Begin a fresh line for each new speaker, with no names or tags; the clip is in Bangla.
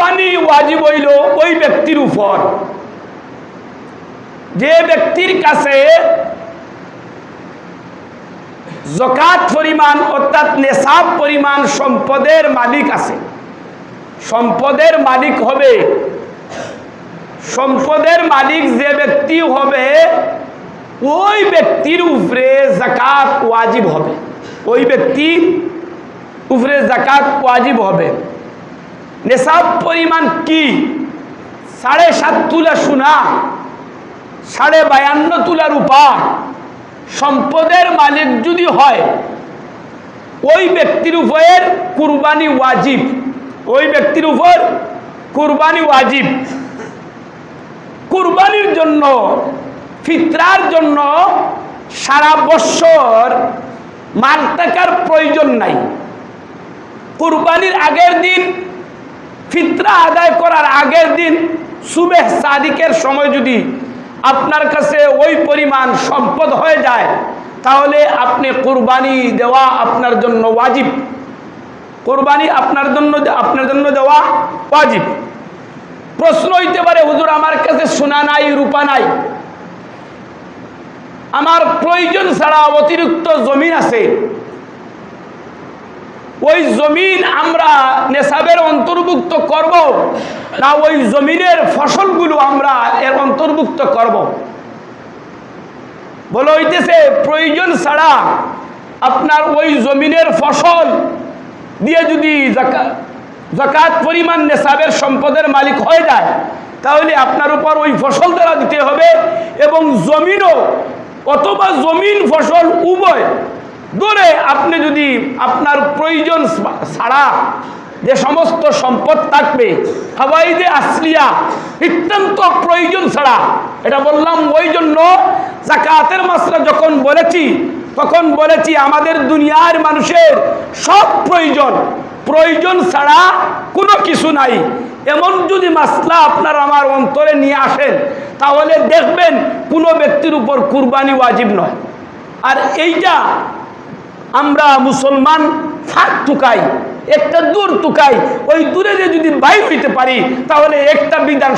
কুরবানি ওয়াজিব হইল ওই ব্যক্তির উপর। যে ব্যক্তির কাছে জকাত পরিমাণ অর্থাৎ নেশাব পরিমাণ সম্পদের মালিক আছে, সম্পদের মালিক হবে। সম্পদের মালিক যে ব্যক্তি হবে, ওই ব্যক্তির উপরে জাকাত ওয়াজিব হবে। ওই ব্যক্তির উপরে জাকাত ওয়াজিব হবে। নেশাব পরিমাণ কি? সাড়ে সাত তুলা সোনা, সাড়ে বায়ান্ন তুলা রূপা। সম্পদের মালিক যদি হয়, ওই ব্যক্তির উপর কুরবানি ওয়াজিব। ওই ব্যক্তির উপর কুরবানি ওয়াজিব। কুরবানির জন্য, ফিতরার জন্য সারা বছর মাল টাকার প্রয়োজন নাই। কুরবানির আগের দিন ফিতরা আদায় করার আগের দিন সুবেহ সাদিকের সময় যদি আপনার কাছে ওই পরিমাণ সম্পদ হয়ে যায়, তাহলে আপনি কোরবানি দেওয়া আপনার জন্য ওয়াজিব। কোরবানি আপনার জন্য আপনার জন্য দেওয়া ওয়াজিব। প্রশ্ন হইতে পারে, হুজুর, আমার কাছে সোনা নাই, রূপা নাই। আমার প্রয়োজন ছাড়া অতিরিক্ত জমিন আছে। ওই জমিন আমরা নেশাবের অন্তর্ভুক্ত করব না ওই জমিনের ফসলগুলো আমরা এর অন্তর্ভুক্ত করব। বলে হইতেছে, প্রয়োজন ছাড়া আপনার ওই জমিনের ফসল দিয়ে যদি জাকা- জাকাত পরিমাণ নেশাবের সম্পদের মালিক হয়ে যায়, তাহলে আপনার উপর ওই ফসল দ্বারা দিতে হবে এবং জমিনও অথবা জমিন ফসল উভয় ধরে আপনি যদি আপনার প্রয়োজন ছাড়া যে সমস্ত সম্পদ থাকবে, হাওয়াইদে আসলিয়া নিতান্ত প্রয়োজন ছাড়া, এটা বললাম ওই জন্য জাকাতের মাসরা যখন বলেছি, তখন বলেছি আমাদের দুনিয়ার মানুষের সব প্রয়োজন। প্রয়োজন ছাড়া কোনো কিছু নাই। এমন যদি মাসলা আপনার আমার অন্তরে নিয়ে আসেন, তাহলে দেখবেন কোনো ব্যক্তির উপর কুরবানি ওয়াজিব নয়। আর এইটা আমরা মুসলমান ফাঁক টুকাই, একটা দূর টুকাই, ওই দূরে যদি বাইর হইতে পারি, তাহলে একটা বিধান